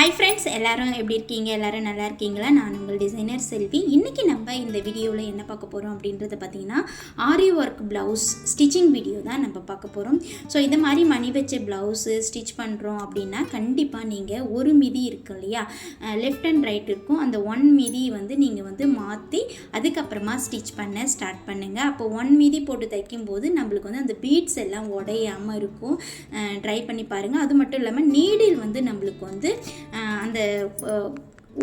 Hi friends எல்லாரும் எப்படி இருக்கீங்க? எல்லோரும் நல்லா இருக்கீங்களா? நான் உங்கள் டிசைனர் செல்வி. இன்றைக்கி நம்ம இந்த வீடியோவில் என்ன பார்க்க போகிறோம் அப்படின்றத பார்த்தீங்கன்னா aari work blouse stitching video தான் நம்ம பார்க்க போகிறோம் ஸோ இந்த மாதிரி மணி வச்ச ப்ளவுஸு ஸ்டிச் பண்ணுறோம் அப்படின்னா கண்டிப்பாக நீங்கள் ஒரு மிதி இருக்கு இல்லையா? லெஃப்ட் அண்ட் ரைட் இருக்கும். அந்த ஒன் மிதி வந்து நீங்கள் வந்து மாற்றி அதுக்கப்புறமா ஸ்டிச் பண்ண ஸ்டார்ட் பண்ணுங்கள் அப்போ ஒன் மிதி போட்டு தைக்கும்போது நம்மளுக்கு வந்து அந்த பீட்ஸ் எல்லாம் உடையாமல் இருக்கும். ட்ரை பண்ணி பாருங்கள் அது மட்டும் இல்லாமல் நீடில் வந்து நம்மளுக்கு வந்து அந்த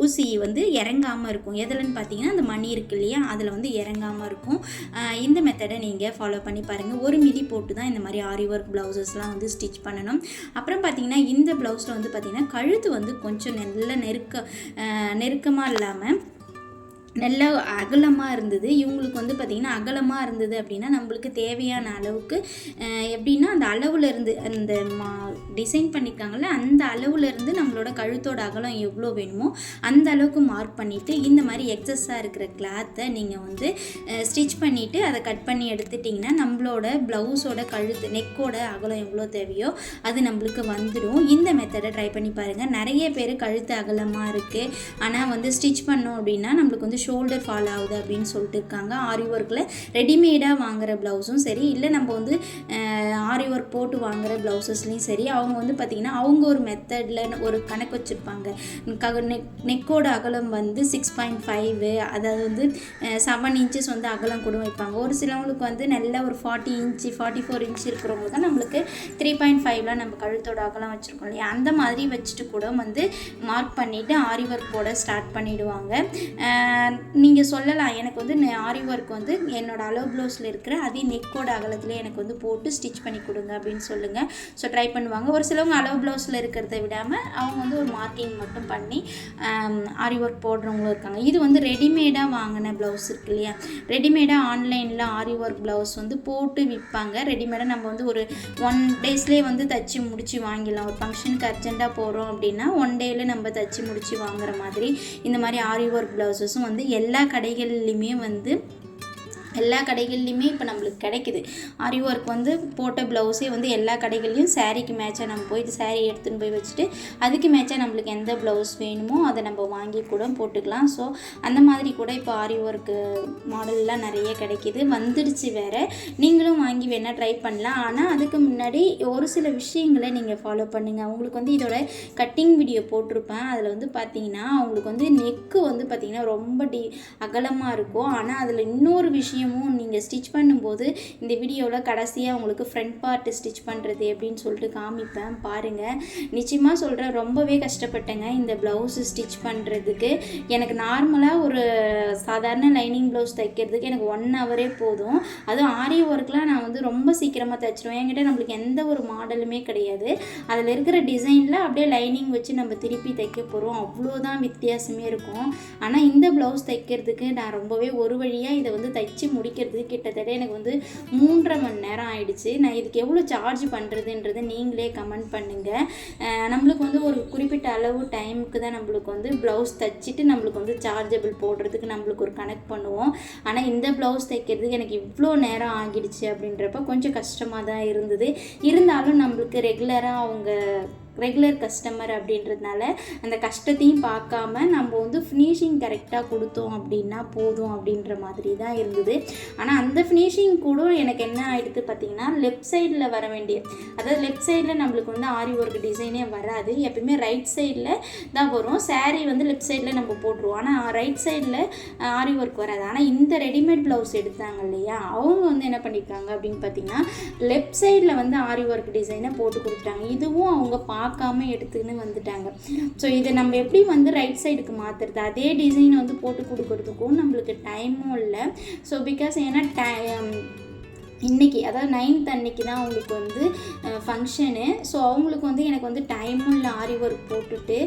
ஊசி வந்து இறங்காமல் இருக்கும். எதுலன்னு பார்த்தீங்கன்னா அந்த மணி இருக்கு இல்லையா? அதில் வந்து இறங்காமல் இருக்கும். இந்த மெத்தடை நீங்கள் ஃபாலோ பண்ணி பாருங்கள் ஒரு மிதி போட்டு தான் இந்த மாதிரி ஆரி ஒர்க் ப்ளவுசஸ்லாம் வந்து ஸ்டிச் பண்ணணும். அப்புறம் பார்த்தீங்கன்னா இந்த ப்ளவுஸில் வந்து பார்த்தீங்கன்னா கழுத்து வந்து கொஞ்சம் நல்ல நெருக்க நெருக்கமாக இல்லாமல் நல்ல அகலமாக இருந்தது. இவங்களுக்கு வந்து பார்த்திங்கன்னா அகலமாக இருந்தது அப்படின்னா நம்மளுக்கு தேவையான அளவுக்கு எப்படின்னா அந்த அளவில் இருந்து அந்த மா டிசைன் பண்ணியிருக்காங்கல்ல அந்த அளவில் இருந்து நம்மளோட கழுத்தோட அகலம் எவ்வளோ வேணுமோ அந்த அளவுக்கு மார்க் பண்ணிவிட்டு இந்த மாதிரி எக்ஸஸாக இருக்கிற கிளாத்தை நீங்கள் வந்து ஸ்டிச் பண்ணிவிட்டு அதை கட் பண்ணி எடுத்துட்டிங்கன்னா நம்மளோட ப்ளவுஸோட கழுத்து நெக்கோட அகலம் எவ்வளோ தேவையோ அது நம்மளுக்கு வந்துடும். இந்த மெத்தடை ட்ரை பண்ணி பாருங்கள் நிறைய பேர் கழுத்து அகலமாக இருக்குது ஆனால் வந்து ஸ்டிச் பண்ணோம் அப்படின்னா நம்மளுக்கு வந்து ஷோல்டர் ஃபால் ஆகுது அப்படின்னு சொல்லிட்டு இருக்காங்க. ஆரி ஒர்க்கில் ரெடிமேடாக வாங்குகிற ப்ளவுஸும் சரி இல்லை நம்ம வந்து ஆரி ஒர்க் போட்டு வாங்குற ப்ளவுஸஸ்லேயும் சரி அவங்க வந்து பார்த்திங்கன்னா அவங்க ஒரு மெத்தடில் ஒரு கணக்கு வச்சுருப்பாங்க. நெக் நெக்கோட அகலம் வந்து சிக்ஸ் பாயிண்ட் ஃபைவு அதாவது வந்து செவன் இன்ச்சஸ் வந்து அகலம் கூட வைப்பாங்க. ஒரு சிலவங்களுக்கு வந்து நல்ல ஒரு forty inch forty four inch இருக்கிறவங்க தான் நம்மளுக்கு த்ரீ பாயிண்ட் ஃபைவ்லாம் நம்ம கழுத்தோட அகலம் வச்சுருக்கோம் இல்லையா? அந்த மாதிரி வச்சுட்டு கூட வந்து மார்க் பண்ணிவிட்டு ஆரி ஒர்க் போட ஸ்டார்ட் பண்ணிவிடுவாங்க நீங்கள் சொல்லலாம். எனக்கு வந்து ஆரி ஒர்க் வந்து என்னோடய அலோ ப்ளவுஸில் இருக்கிற அதே நெக்கோட அகலத்தில் எனக்கு வந்து போட்டு ஸ்டிச் பண்ணி கொடுங்க அப்படின்னு சொல்லுங்கள் ஸோ ட்ரை பண்ணுவாங்க. ஒரு சிலவங்க அலோ ப்ளவுஸில் இருக்கிறத விடாமல் அவங்க வந்து ஒரு மார்க்கிங் மட்டும் பண்ணி ஆரி ஒர்க் போடுறவங்களும் இருக்காங்க. இது வந்து ரெடிமேடாக வாங்கின ப்ளவுஸ் இருக்கு இல்லையா? ரெடிமேடாக ஆன்லைனில் ஆரி ஒர்க் ப்ளவுஸ் வந்து போட்டு விற்பாங்க. ரெடிமேடாக நம்ம வந்து ஒரு ஒன் டேஸ்லேயே வந்து தச்சு முடித்து வாங்கிடலாம். ஒரு ஃபங்க்ஷனுக்கு அர்ஜெண்ட்டாக போகிறோம் அப்படின்னா ஒன் டேயில் நம்ம தச்சு முடித்து வாங்குற மாதிரி இந்த மாதிரி ஆரி ஒர்க் ப்ளவுஸஸும் வந்து எல்லா கடைகள்லையுமே வந்து எல்லா கடைகள்லையுமே இப்போ நம்மளுக்கு கிடைக்குது. ஆரி ஒர்க் வந்து போட்ட ப்ளவுஸே வந்து எல்லா கடைகள்லையும் சாரீக்கு மேட்சாக நம்ம போய் சாரீ எடுத்துன்னு போய் வச்சுட்டு அதுக்கு மேட்சாக நம்மளுக்கு எந்த ப்ளவுஸ் வேணுமோ அதை நம்ம வாங்கி கூட போட்டுக்கலாம். ஸோ அந்த மாதிரி கூட இப்போ ஆரி ஒர்க்கு மாடல்லாம் நிறைய கிடைக்கிது. வந்துடுச்சு வேறு. நீங்களும் வாங்கி வேணால் ட்ரை பண்ணலாம். ஆனால் அதுக்கு முன்னாடி ஒரு சில விஷயங்களை நீங்கள் ஃபாலோ பண்ணுங்கள் உங்களுக்கு வந்து இதோட கட்டிங் வீடியோ போட்டிருப்பேன். அதில் வந்து பார்த்தீங்கன்னா அவங்களுக்கு வந்து நெக்கு வந்து பார்த்திங்கன்னா ரொம்ப டி அகலமாக இருக்கும். ஆனால் அதில் இன்னொரு விஷயம் விஷயமும் நீங்கள் ஸ்டிச் பண்ணும்போது இந்த வீடியோவில் கடைசியாக உங்களுக்கு ஃப்ரண்ட் பார்ட் ஸ்டிச் பண்ணுறது எப்படின்னு சொல்லிட்டு காமிப்பேன். பாருங்கள் நிச்சயமாக சொல்கிறேன் ரொம்பவே கஷ்டப்பட்டேங்க இந்த ப்ளவுஸ் ஸ்டிச் பண்ணுறதுக்கு எனக்கு நார்மலாக ஒரு சாதாரண லைனிங் ப்ளவுஸ் தைக்கிறதுக்கு எனக்கு ஒன் ஹவரே போதும். அதுவும் ஆரி ஒர்க்லாம் நான் வந்து ரொம்ப சீக்கிரமாக தைச்சிருவேன். என்கிட்ட நம்மளுக்கு எந்த ஒரு மாடலுமே கிடையாது. அதில் இருக்கிற டிசைனில் அப்படியே லைனிங் வச்சு நம்ம திருப்பி தைக்க போகிறோம் அவ்வளோதான் வித்தியாசமே இருக்கும். ஆனால் இந்த ப்ளவுஸ் தைக்கிறதுக்கு நான் ரொம்பவே ஒரு வழியாக இதை வந்து தைச்சு முடிக்கிறதுக்கு கிட்டத்தட்ட எனக்கு வந்து மூன்றரை மணி நேரம் ஆயிடுச்சு. நான் இதுக்கு எவ்வளோ சார்ஜ் பண்ணுறதுன்றதை நீங்களே கமெண்ட் பண்ணுங்கள் நம்மளுக்கு வந்து ஒரு குறிப்பிட்ட அளவு டைமுக்கு தான் நம்மளுக்கு வந்து ப்ளவுஸ் தைச்சிட்டு நம்மளுக்கு வந்து சார்ஜபிள் போடுறதுக்கு நம்மளுக்கு ஒரு கனெக்ட் பண்ணுவோம். ஆனால் இந்த ப்ளவுஸ் தைக்கிறதுக்கு எனக்கு இவ்வளோ நேரம் ஆகிடுச்சு அப்படின்றப்ப கொஞ்சம் கஷ்டமாக தான் இருந்தது. இருந்தாலும் நம்மளுக்கு ரெகுலராக அவங்க ரெகுலர் கஸ்டமர் அப்படின்றதுனால அந்த கஷ்டத்தையும் பார்க்காம நம்ம வந்து ஃபினிஷிங் கரெக்டாக கொடுத்தோம் அப்படின்னா போதும் அப்படின்ற மாதிரி தான் இருந்தது. ஆனால் அந்த ஃபினிஷிங் கூட எனக்கு என்ன ஆகிடுது பார்த்தீங்கன்னா லெஃப்ட் சைடில் வர வேண்டிய அதாவது லெஃப்ட் சைடில் நம்மளுக்கு வந்து ஆரி ஒர்க் டிசைனே வராது. எப்பயுமே ரைட் சைடில் தான் வரும். சாரீ வந்து லெஃப்ட் சைடில் நம்ம போட்டுருவோம். ஆனால் ரைட் சைடில் ஆரி ஒர்க் வராது. ஆனால் இந்த ரெடிமேட் ப்ளவுஸ் எடுத்தாங்க இல்லையா? அவங்க வந்து என்ன பண்ணியிருக்காங்க அப்படின்னு பார்த்தீங்கன்னா லெஃப்ட் சைடில் வந்து ஆரி ஒர்க் டிசைனை போட்டு கொடுத்துட்டாங்க. இதுவும் அவங்க பா பார்க்காம எடுத்துக்கின்னு வந்துட்டாங்க. ஸோ இதை நம்ம எப்படி வந்து ரைட் சைடுக்கு மாற்றுறது அதே டிசைன் வந்து போட்டு கொடுக்கறதுக்கும் நம்மளுக்கு டைமும் இல்லை. ஸோ பிகாஸ் ஏன்னா டை um, இன்றைக்கி அதாவது நைன்த் அன்னைக்கு தான் அவங்களுக்கு வந்து ஃபங்க்ஷனு ஸோ அவங்களுக்கு வந்து எனக்கு வந்து டைமும் இல்லை ஆரி ஒர்க் போட்டுட்டு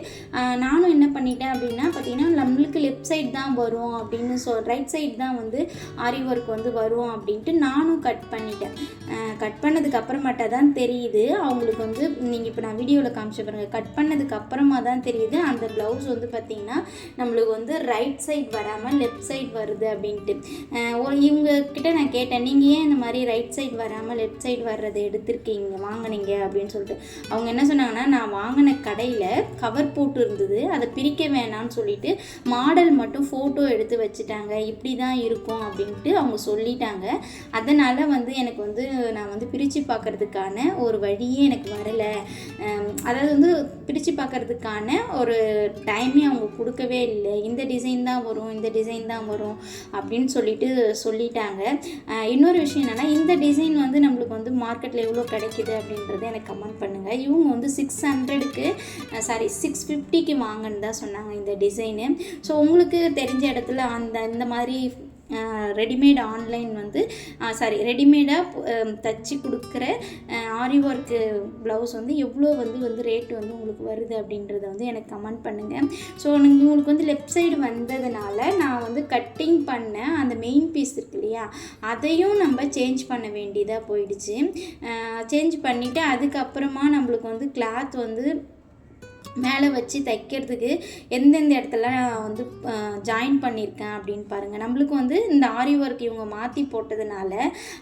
நானும் என்ன பண்ணிட்டேன் அப்படின்னா பார்த்தீங்கன்னா நம்மளுக்கு லெஃப்ட் சைடு தான் வரும் அப்படின்னு சொல் ரைட் சைடு தான் வந்து ஆரி ஒர்க் வந்து வரும் அப்படின்ட்டு நானும் கட் பண்ணிட்டேன். கட் பண்ணதுக்கு அப்புறமாட்டா தான் தெரியுது. அவங்களுக்கு வந்து நீங்கள் இப்போ நான் வீடியோவில் காமிச்ச பாருங்க கட் பண்ணதுக்கு அப்புறமா தான் தெரியுது. அந்த ப்ளவுஸ் வந்து பார்த்திங்கன்னா நம்மளுக்கு வந்து ரைட் சைடு வராமல் லெஃப்ட் சைடு வருது அப்படின்ட்டு. ஒரு இவங்க கிட்ட நான் கேட்டேன் நீங்கள் ஏன் இந்த மாதிரி ரைட் சைடு வராமல் லெஃப்ட் சைடு வர்றதை எடுத்திருக்கீங்க வாங்குனீங்க அப்படின்னு சொல்லிட்டு. அவங்க என்ன சொன்னாங்கன்னா நான் வாங்கின கடையில் கவர் போட்டு இருந்தது அதை பிரிக்க வேணாம்னு சொல்லிட்டு மாடல் மட்டும் ஃபோட்டோ எடுத்து வச்சுட்டாங்க. இப்படி தான் இருக்கும் அப்படின்ட்டு அவங்க சொல்லிட்டாங்க. அதனால் வந்து எனக்கு வந்து நான் வந்து பிரித்து பார்க்கறதுக்கான ஒரு வழியே எனக்கு வரலை. அதாவது வந்து பிரித்து பார்க்கறதுக்கான ஒரு டைமே அவங்க கொடுக்கவே இல்லை. இந்த டிசைன் தான் வரும் இந்த டிசைன் தான் வரும் அப்படின்னு சொல்லிட்டு சொல்லிட்டாங்க. இன்னொரு விஷயம் என்னென்னா இந்த டிசைன் வந்து நம்மளுக்கு வந்து மார்க்கெட்டில் எவ்வளோ கிடைக்குது அப்படின்றத எனக்கு கமெண்ட் பண்ணுங்கள் இவங்க வந்து சிக்ஸ் ஹண்ட்ரடுக்கு சாரி சிக்ஸ் ஃபிஃப்டிக்கு வாங்கன்னு தான் சொன்னாங்க இந்த டிசைனு ஸோ உங்களுக்கு தெரிஞ்ச இடத்துல அந்த இந்த மாதிரி ரெடிமேட் ஆன்லைன் வந்து சாரி ரெடிமேடாக தச்சு கொடுக்குற ஆரி ஒர்க்கு ப்ளவுஸ் வந்து எவ்வளோ வந்து வந்து ரேட் வந்து உங்களுக்கு வருது அப்படின்றத வந்து எனக்கு கமெண்ட் பண்ணுங்கள் ஸோ உங்களுக்கு வந்து லெஃப்ட் சைடு வந்ததுனால நான் வந்து கட்டிங் பண்ண அந்த மெயின் பீஸ் இருக்கு இல்லையா அதையும் நம்ம சேஞ்ச் பண்ண வேண்டியதாக போயிடுச்சு. சேஞ்ச் பண்ணிவிட்டு அதுக்கப்புறமா நம்மளுக்கு வந்து கிளாத் வந்து மேலே வச்சு தைக்கிறதுக்கு எந்தெந்த இடத்துல நான் வந்து ஜாயின் பண்ணியிருக்கேன் அப்படின்னு பாருங்கள் நம்மளுக்கு வந்து இந்த ஆரி ஒர்க் இவங்க மாற்றி போட்டதுனால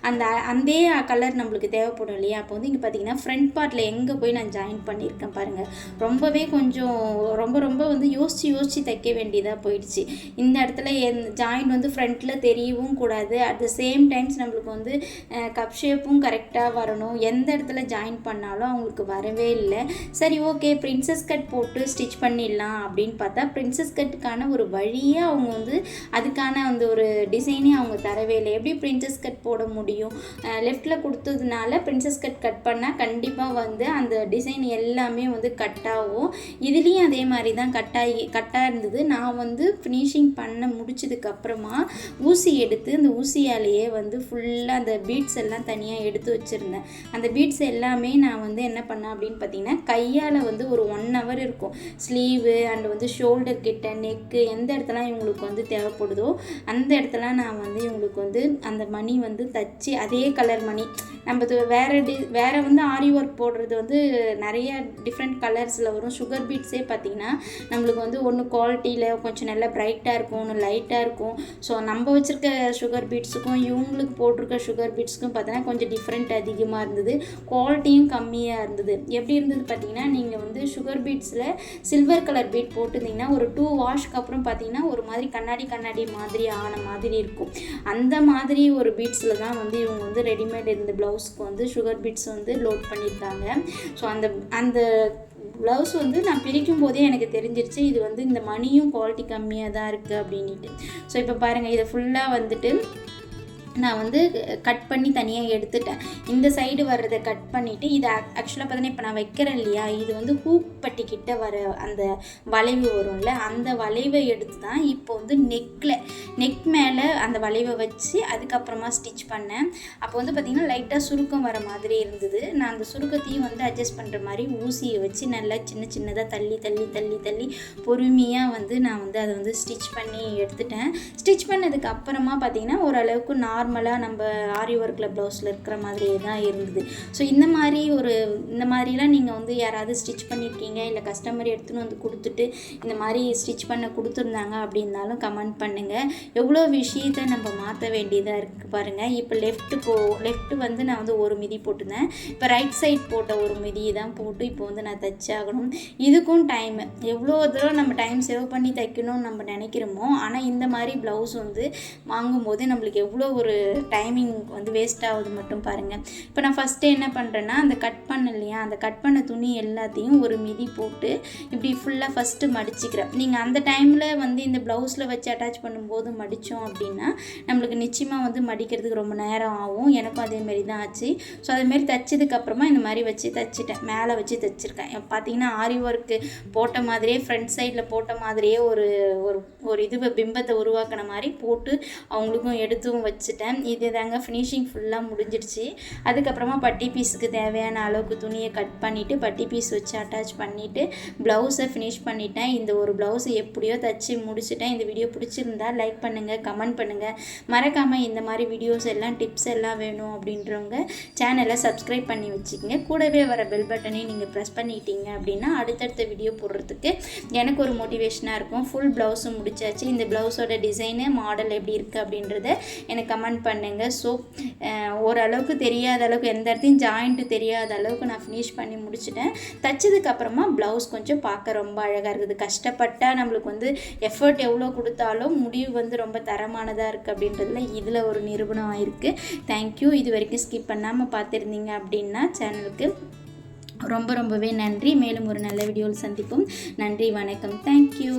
அந்த அந்த கலர் நம்மளுக்கு தேவைப்படும் இல்லையா? அப்போ வந்து இங்கே பார்த்தீங்கன்னா ஃப்ரண்ட் பார்ட்டில் எங்கே போய் நான் ஜாயின் பண்ணியிருக்கேன் பாருங்கள் ரொம்பவே கொஞ்சம் ரொம்ப ரொம்ப வந்து யோசித்து யோசித்து தைக்க வேண்டியதாக போயிடுச்சு. இந்த இடத்துல எந் ஜாயின் வந்து ஃப்ரண்ட்டில் தெரியவும் கூடாது. அட் த சேம் டைம்ஸ் நம்மளுக்கு வந்து கப் ஷேப்பும் கரெக்டாக வரணும். எந்த இடத்துல ஜாயின் பண்ணாலும் அவங்களுக்கு வரவே இல்லை. சரி ஓகே பிரின்சஸ் கட் போட்டு ஸ்டிச் பண்ணிடலாம் அப்படின்னு பார்த்தா பிரின்சஸ் கட்டுக்கான ஒரு வழியே அவங்க வந்து அதுக்கான அந்த ஒரு டிசைனே அவங்க தரவே இல்லை. எப்படி பிரின்சஸ் கட் போட முடியும்? லெஃப்டில் கொடுத்ததுனால பிரின்சஸ் கட் கட் பண்ணால் கண்டிப்பாக வந்து அந்த டிசைன் எல்லாமே வந்து கட் ஆகும். இதுலேயும் அதே மாதிரி தான் கட்டாகி கட்டாக இருந்தது. நான் வந்து ஃபினிஷிங் பண்ண முடிச்சதுக்கப்புறமா ஊசி எடுத்து அந்த ஊசியாலேயே வந்து ஃபுல்லாக அந்த பீட்ஸ் எல்லாம் தனியாக எடுத்து வச்சுருந்தேன். அந்த பீட்ஸ் எல்லாமே நான் வந்து என்ன பண்ணேன் அப்படின்னு பார்த்தீங்கன்னா கையால் வந்து ஒரு ஒன் ஹவர் இருக்கும். ஸ்லீவு அண்ட் வந்து ஷோல்டர் கிட்ட நெக்கு எந்த இடத்துல இவங்களுக்கு வந்து தேவைப்படுதோ அந்த இடத்துல நான் வந்து இவங்களுக்கு வந்து அந்த மணி வந்து தச்சு அதே கலர் மணி. நம்ம வேறு டி வேறு வந்து ஆரி ஒர்க் போடுறது வந்து நிறைய டிஃப்ரெண்ட் கலர்ஸில் வரும். சுகர் பீட்ஸே பார்த்திங்கன்னா நம்மளுக்கு வந்து ஒன்று குவாலிட்டியில் கொஞ்சம் நல்லா பிரைட்டாக இருக்கும் ஒன்று லைட்டாக இருக்கும். ஸோ நம்ம வச்சுருக்க சுகர் பீட்ஸுக்கும் இவங்களுக்கு போட்டிருக்க சுகர் பீட்ஸுக்கும் பார்த்தீங்கன்னா கொஞ்சம் டிஃப்ரெண்ட் அதிகமாக இருந்தது. குவாலிட்டியும் கம்மியாக இருந்தது. எப்படி இருந்தது பார்த்தீங்கன்னா நீங்கள் வந்து சுகர் பீட்ஸில் சில்வர் கலர் பீட் போட்டிருந்தீங்கன்னா ஒரு டூ வாஷ்க்கு அப்புறம் பார்த்தீங்கன்னா ஒரு மாதிரி கண்ணாடி கண்ணாடி மாதிரி ஆன மாதிரி இருக்கும். அந்த மாதிரி ஒரு பீட்ஸில் தான் வந்து இவங்க வந்து ரெடிமேட் இந்த ப்ளவுஸ்க்கு வந்து சுகர் பீட்ஸ் வந்து லோட் பண்ணியிருக்காங்க ஸோ அந்த அந்த ப்ளவுஸ் வந்து நான் பிரிக்கும் போதே எனக்கு தெரிஞ்சிருச்சு இது வந்து இந்த மணியும் குவாலிட்டி கம்மியாக தான் இருக்குது அப்படின்ட்டு ஸோ இப்போ பாருங்கள் இதை ஃபுல்லாக வந்துட்டு நான் வந்து கட் பண்ணி தனியாக எடுத்துட்டேன். இந்த சைடு வர்றதை கட் பண்ணிவிட்டு இது ஆக்சுவலாக பார்த்தீங்கன்னா இப்போ நான் வைக்கிறேன் இல்லையா? இது வந்து ஹூக் கிட்ட வர அந்த வளைவு வரும்ல அந்த வளைவை எடுத்து தான் இப்போ வந்து நெக்கில் நெக் மேலே அந்த வளைவை வச்சு அதுக்கப்புறமா ஸ்டிச் பண்ணேன். அப்போ வந்து பார்த்திங்கன்னா லைட்டாக சுருக்கம் வர மாதிரி இருந்தது. நான் அந்த சுருக்கத்தையும் வந்து அட்ஜஸ்ட் பண்ணுற மாதிரி ஊசியை வச்சு நல்லா சின்ன சின்னதாக தள்ளி தள்ளி தள்ளி தள்ளி பொறுமையாக வந்து நான் வந்து அதை வந்து ஸ்டிச் பண்ணி எடுத்துட்டேன். ஸ்டிச் பண்ணதுக்கு அப்புறமா பார்த்திங்கன்னா ஓரளவுக்கு நார்மலாக நம்ம ஆரி ஒர்க்கில் ப்ளவுஸில் இருக்கிற மாதிரியே தான் இருந்தது. ஸோ இந்த மாதிரி ஒரு இந்த மாதிரிலாம் நீங்கள் வந்து யாராவது ஸ்டிச் பண்ணியிருக்கீங்க இல்லை கஸ்டமர் எடுத்துன்னு வந்து கொடுத்துட்டு இந்த மாதிரி ஸ்டிச் பண்ண கொடுத்துருந்தாங்க அப்படின்னாலும் கமெண்ட் பண்ணுங்கள் எவ்வளோ விஷயத்தை நம்ம மாற்ற வேண்டியதாக இருக்குது பாருங்கள் இப்போ லெஃப்ட்டு போ லெஃப்ட்டு வந்து நான் வந்து ஒரு மிதி போட்டிருந்தேன். இப்போ ரைட் சைட் போட்ட ஒரு மிதியை தான் போட்டு இப்போ வந்து நான் தச்சாகணும். இதுக்கும் டைம் எவ்வளோ தூரம் நம்ம டைம் சேவ் பண்ணி தைக்கணும்னு நம்ம நினைக்கிறோமோ ஆனால் இந்த மாதிரி ப்ளவுஸ் வந்து வாங்கும்போது நம்மளுக்கு எவ்வளோ ஒரு ஒரு டைமிங் வந்து வேஸ்ட் ஆகுது மட்டும் பாருங்கள் இப்போ நான் ஃபஸ்ட்டு என்ன பண்ணுறேன்னா அந்த கட் பண்ண இல்லையா? அந்த கட் பண்ண துணி எல்லாத்தையும் ஒரு மிதி போட்டு இப்படி ஃபுல்லாக ஃபஸ்ட்டு மடிச்சுக்கிறேன். நீங்கள் அந்த டைமில் வந்து இந்த ப்ளவுஸில் வச்சு அட்டாச் பண்ணும்போது மடித்தோம் அப்படின்னா நம்மளுக்கு நிச்சயமாக வந்து மடிக்கிறதுக்கு ரொம்ப நேரம் ஆகும். எனக்கும் அதேமாரி தான் ஆச்சு. ஸோ அதேமாரி தைச்சதுக்கப்புறமா இந்த மாதிரி வச்சு தைச்சிட்டேன். மேலே வச்சு தைச்சிருக்கேன். பார்த்தீங்கன்னா ஆரி ஒர்க்கு போட்ட மாதிரியே ஃப்ரண்ட் சைடில் போட்ட மாதிரியே ஒரு ஒரு ஒரு இது பிம்பத்தை உருவாக்கின மாதிரி போட்டு அவங்களுக்கும் எடுத்தும் வச்சுட்டேன் இது தாங்க ஃபினிஷிங் ஃபுல்லாக முடிஞ்சிடுச்சு. அதுக்கப்புறமா பட்டி பீஸுக்கு தேவையான அளவுக்கு துணியை கட் பண்ணிவிட்டு பட்டி பீஸ் வச்சு அட்டாச் பண்ணிவிட்டு ப்ளவுஸை ஃபினிஷ் பண்ணிட்டேன். இந்த ஒரு ப்ளவுஸை எப்படியோ தைச்சி முடிச்சிட்டேன். இந்த வீடியோ பிடிச்சிருந்தா லைக் பண்ணுங்கள் கமெண்ட் பண்ணுங்கள் மறக்காமல் இந்த மாதிரி வீடியோஸ் எல்லாம் டிப்ஸ் எல்லாம் வேணும் அப்படின்றவங்க சேனலை சப்ஸ்கிரைப் பண்ணி வச்சுக்கோங்க. கூடவே வர பெல் பட்டனையும் நீங்கள் ப்ரெஸ் பண்ணிட்டீங்க அப்படின்னா அடுத்தடுத்த வீடியோ போடுறதுக்கு எனக்கு ஒரு மோட்டிவேஷனாக இருக்கும். ஃபுல் ப்ளவுஸும் முடிச்சாச்சு. இந்த ப்ளவுஸோட டிசைனு மாடல் எப்படி இருக்குது அப்படின்றத எனக்கு கமெண்ட் கமெண்ட் பண்ணுங்கள் ஸோ ஓரளவுக்கு தெரியாத அளவுக்கு எந்த இடத்தையும் ஜாயிண்ட்டு தெரியாத அளவுக்கு நான் ஃபினிஷ் பண்ணி முடிச்சிட்டேன். தைச்சதுக்கப்புறமா ப்ளவுஸ் கொஞ்சம் பார்க்க ரொம்ப அழகாக இருக்குது. கஷ்டப்பட்டால் நம்மளுக்கு வந்து எஃபர்ட் எவ்வளோ கொடுத்தாலும் முடிவு வந்து ரொம்ப தரமானதாக இருக்குது அப்படின்றதுல இதில் ஒரு நிரூபணம் ஆயிருக்கு. தேங்க்யூ இது வரைக்கும் ஸ்கிப் பண்ணாமல் பார்த்துருந்தீங்க அப்படின்னா சேனலுக்கு ரொம்ப ரொம்பவே நன்றி. மேலும் ஒரு நல்ல வீடியோவில் சந்திப்போம். நன்றி வணக்கம். தேங்க்யூ